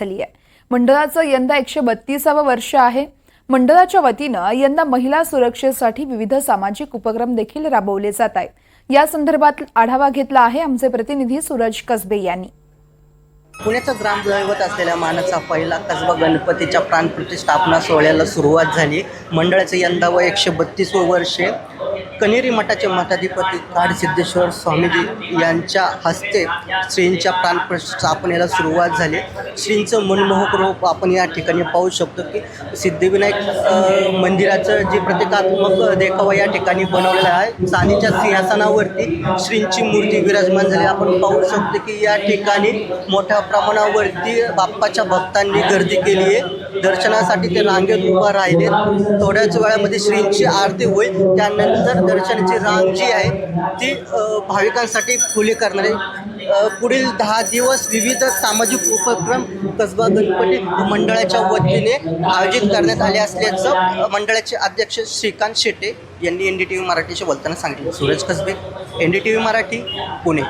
झाली आहे. मंडळाचं यंदा एकशे बत्तीसावं वर्ष आहे. मंडळाच्या वतीनं यंदा महिला सुरक्षेसाठी विविध सामाजिक उपक्रम देखील राबवले जात आहेत. या संदर्भात आढावा घेतला आहे आमचे प्रतिनिधी सूरज कसबे यांनी. पुण्याचा ग्रामदैवत असलेल्या मानाचा पहिला कसबा गणपतीच्या प्राणप्रतिष्ठापना सोहळ्याला सुरुवात झाली. मंडळाचं यंदा व एकशे बत्तीसवं वर्षे कनेरी मठाचे मठाधिपती काडसिद्धेश्वर स्वामीजी यांच्या हस्ते श्रींच्या प्राणप्रस्थापनेला सुरुवात झाली. श्रींचं मनमोहक रूप आपण या ठिकाणी पाहू शकतो की सिद्धिविनायक मंदिराचं जे प्रतिकात्मक देखावा या ठिकाणी बनवलेला आहे. चांदीच्या सिंहासनावरती श्रींची मूर्ती विराजमान झाली. आपण पाहू शकतो की या ठिकाणी मोठ्या प्रमाणावरती बाप्पाच्या भक्तांनी गर्दी केली आहे. दर्शनासाठी ते रांगेत उभा राहिले. थोड्याच वेळामध्ये श्रींची आरती होईल. त्यानंतर दर्शनाची रांग जी आहे ती भाविकांसाठी खुली करणार. आहे पुढील दहा दिवस विविध सामाजिक उपक्रम कसबा गणपती मंडळाच्या वतीने आयोजित करण्यात आले असल्याचं मंडळाचे अध्यक्ष श्रीकांत शेटे यांनी एन डी टी व्ही मराठीशी बोलताना सांगितलं. Suraj Kasbe N D T V Marathi Pune.